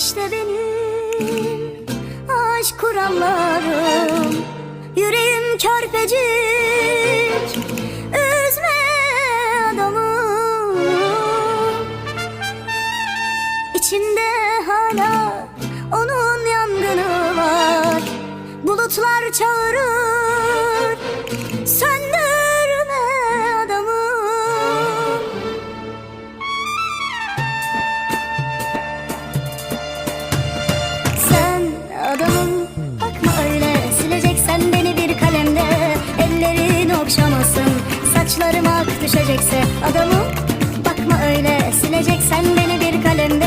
İşte benim aşk kurallarım. Yüreğim körpecik Üzme adamı. İçimde hala onun yangını var. Bulutlar çağırır Saçlarım ak düşecekse Adamım bakma öyle Sileceksen beni bir kalemde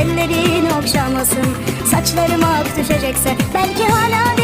Ellerin okşamasın Saçlarım ak düşecekse. Belki hala derinlerde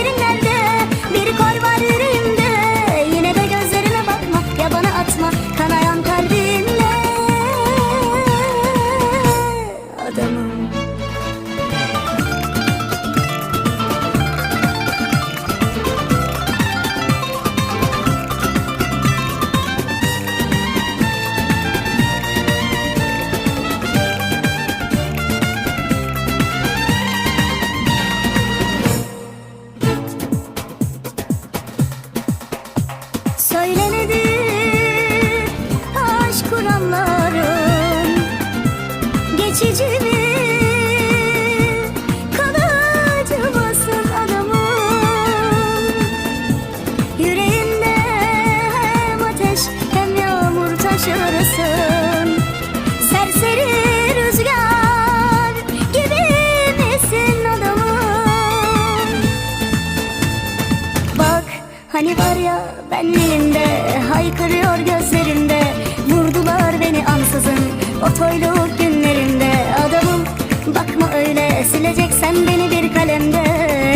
hani var ya benliğimde Haykırıyor gözlerimde Vurdular beni ansızın O toyluk günlerimde Adamım bakma öyle Sileceksen beni bir kalemde.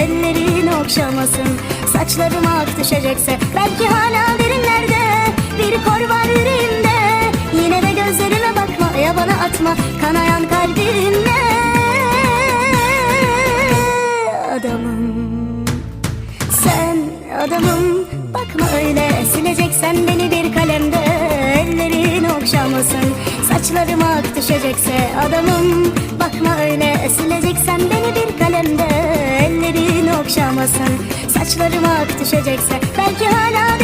Ellerin okşamasın Saçlarım ak düşecekse Belki hala derinlerde Ya atma Kanayan kalbimle Adamım sen adamım. Bakma öyle Sileceksen beni bir kalemde. Ellerin okşamasın Saçlarım ak düşecekse. Adamım Bakma öyle Sileceksen beni bir kalemde. Ellerin okşamasın Saçlarım ak düşecekse. Belki hala